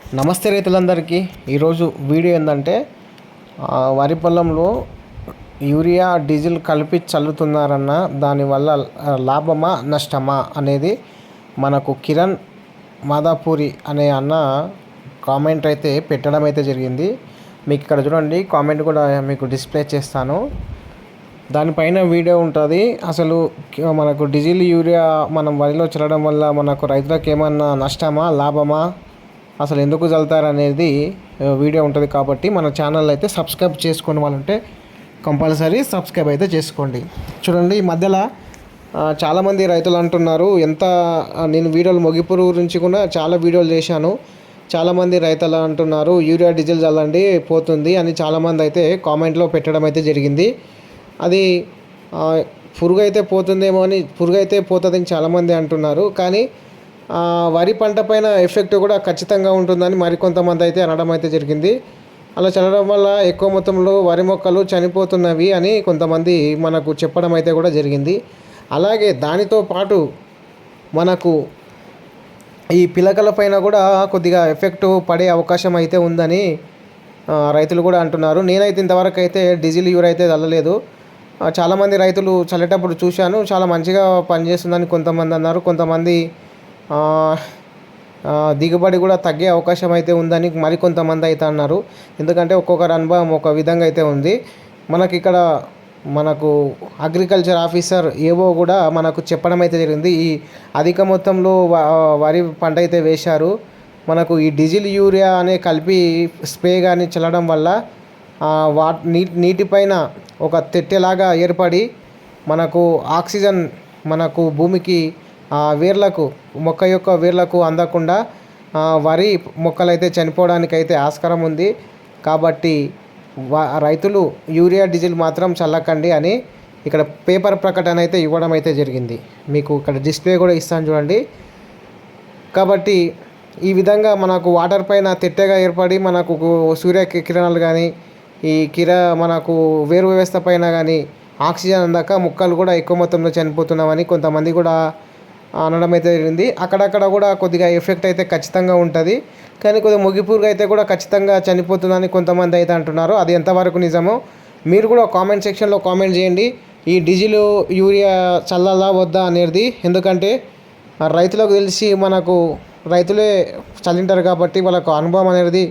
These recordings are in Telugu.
నమస్తే రైతులందరికీ. ఈరోజు వీడియో ఏంటంటే వరి పొలంలో యూరియా డీజిల్ కలిపి చల్లుతున్నారన్న దానివల్ల లాభమా నష్టమా అనేది మనకు కిరణ్ మాదాపూరి అనే అన్న కామెంట్ అయితే పెట్టడం అయితే జరిగింది. మీకు ఇక్కడ చూడండి కామెంట్ కూడా మీకు డిస్ప్లే చేస్తాను. దానిపైన వీడియో ఉంటుంది. అసలు మనకు డీజిల్ యూరియా మనం వరిలో చల్లడం వల్ల మనకు రైతులకు ఏమన్నా నష్టమా లాభమా? అసలు ఎందుకు చల్లుతారు అనేది వీడియో ఉంటుంది కాబట్టి మన ఛానల్ అయితే సబ్స్క్రైబ్ చేసుకుని వాళ్ళంటే కంపల్సరీ సబ్స్క్రైబ్ అయితే చేసుకోండి. చూడండి ఈ మధ్యలో చాలామంది రైతులు అంటున్నారు ఎంత నేను వీడియోలు ముగిపురు గురించి కూడా చాలా వీడియోలు చేశాను. చాలామంది రైతులు అంటున్నారు యూరియా డీజిల్ చల్లండి పోతుంది అని చాలామంది అయితే కామెంట్లో పెట్టడం అయితే జరిగింది. అది పురుగు అయితే పోతుందేమో అని పురుగు అయితే పోతుందని చాలామంది అంటున్నారు. కానీ వరి పంట పైన ఎఫెక్ట్ కూడా ఖచ్చితంగా ఉంటుందని మరికొంతమంది అయితే అనడం అయితే జరిగింది. అలా చల్లడం వల్ల ఎక్కువ మొత్తంలో వరి మొక్కలు చనిపోతున్నవి అని కొంతమంది మనకు చెప్పడం అయితే కూడా జరిగింది. అలాగే దానితో పాటు మనకు ఈ పిలకల పైన కూడా కొద్దిగా ఎఫెక్ట్ పడే అవకాశం అయితే ఉందని రైతులు కూడా అంటున్నారు. నేనైతే ఇంతవరకు అయితే డీజిల్ యూర్ అయితే చల్లలేదు. చాలామంది రైతులు చల్లేటప్పుడు చూశాను. చాలా మంచిగా పనిచేస్తుందని కొంతమంది అన్నారు. కొంతమంది దిగుబడి కూడా తగ్గే అవకాశం అయితే ఉందని మరికొంతమంది అయితే అన్నారు. ఎందుకంటే ఒక్కొక్కరి అనుభవం ఒక విధంగా అయితే ఉంది. మనకి ఇక్కడ మనకు అగ్రికల్చర్ ఆఫీసర్ ఏవో కూడా మనకు చెప్పడం అయితే జరిగింది. ఈ అధిక మొత్తంలో వ- వరి పంట అయితే వేశారు. మనకు ఈ డీజిల్ యూరియా అనే కలిపి స్ప్రే కానీ చల్లడం వల్ల ఆ, వా నీటిపైన ఒక తెట్టెలాగా ఏర్పడి మనకు ఆక్సిజన్ మనకు భూమికి వేర్లకు మొక్క యొక్క వేర్లకు అందకుండా వరి మొక్కలైతే చనిపోవడానికి అయితే ఆస్కారం ఉంది. కాబట్టి రైతులు యూరియా డీజిల్ మాత్రం చల్లకండి అని ఇక్కడ పేపర్ ప్రకటన అయితే ఇవ్వడం అయితే జరిగింది. మీకు ఇక్కడ డిస్ప్లే కూడా ఇస్తాను చూడండి. కాబట్టి ఈ విధంగా మనకు వాటర్ పైన తిట్టగా ఏర్పడి మనకు సూర్య కిరణాలు కానీ ఈ కిర మనకు వేరు వ్యవస్థ పైన కానీ ఆక్సిజన్ అందాక మొక్కలు కూడా ఎక్కువ మొత్తంలో చనిపోతున్నామని కొంతమంది కూడా అనడం అయితే జరిగింది అక్కడక్కడ కూడా కొద్దిగా ఎఫెక్ట్ అయితే ఖచ్చితంగా ఉంటుంది. కానీ కొద్దిగా ముగిపూర్గా అయితే కూడా ఖచ్చితంగా చనిపోతుందని కొంతమంది అయితే అంటున్నారు. అది ఎంతవరకు నిజమో మీరు కూడా కామెంట్ సెక్షన్లో కామెంట్ చేయండి. ఈ డీజిల్ యూరియా చల్లాలా వద్దా అనేది ఎందుకంటే రైతులకు తెలిసి మనకు రైతులే చల్లింటారు కాబట్టి వాళ్ళకు అనుభవం అనేది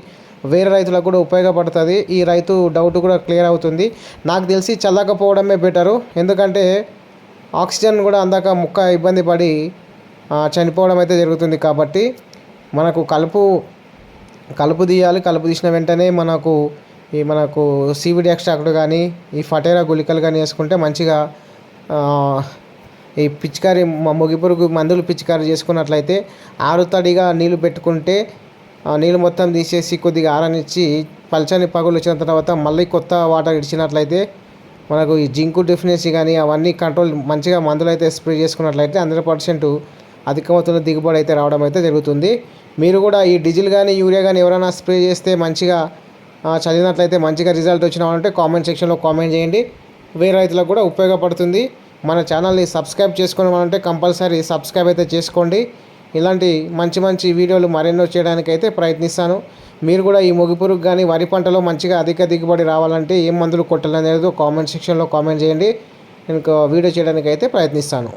వేరే రైతులకు కూడా ఉపయోగపడుతుంది. ఈ రైతు డౌట్ కూడా క్లియర్ అవుతుంది. నాకు తెలిసి చల్లకపోవడమే బెటరు ఎందుకంటే ఆక్సిజన్ కూడా అందాక ముక్క ఇబ్బంది పడి చనిపోవడం అయితే జరుగుతుంది కాబట్టి మనకు కలుపు కలుపు తీయాలి. కలుపు తీసిన వెంటనే మనకు ఈ మనకు సీవిడి ఎక్స్ట్రాక్ట్ కానీ ఈ ఫటేరా గుళికలు కానీ వేసుకుంటే మంచిగా ఈ పిచికారి ముగిపురుగు మందులు పిచికారి చేసుకున్నట్లయితే ఆరుతడిగా నీళ్ళు పెట్టుకుంటే నీళ్ళు మొత్తం తీసేసి కొద్దిగా ఆరనిచ్చి పల్చని పగులు వచ్చిన తర్వాత మళ్ళీ కొత్త వాటర్ ఇచ్చినట్లయితే మనకు ఈ జింకు డెఫినెన్సీ కానీ అవన్నీ కంట్రోల్ మంచిగా మందులు అయితే స్ప్రే చేసుకున్నట్లయితే హండ్రెడ్ పర్సెంట్ అధిక మొత్తంలో దిగుబడి అయితే రావడం అయితే జరుగుతుంది. మీరు కూడా ఈ డీజిల్ కానీ యూరియా కానీ ఎవరైనా స్ప్రే చేస్తే మంచిగా చదివినట్లయితే మంచిగా రిజల్ట్ వచ్చిన వాళ్ళంటే కామెంట్ సెక్షన్లో కామెంట్ చేయండి. వేరే రైతులకు కూడా ఉపయోగపడుతుంది. మన ఛానల్ని సబ్స్క్రైబ్ చేసుకునే వాళ్ళంటే కంపల్సరీ సబ్స్క్రైబ్ అయితే చేసుకోండి. ఇలాంటి మంచి మంచి వీడియోలు మరెన్నో చేయడానికి అయితే ప్రయత్నిస్తాను. మీరు కూడా ఈ మొగిపురుగు కానీ వరి పంటలో మంచిగా అధిక దిగుబడి రావాలంటే ఏం మందులు కొట్టాలనేది కామెంట్ సెక్షన్లో కామెంట్ చేయండి. నేను వీడియో చేయడానికి అయితే ప్రయత్నిస్తాను.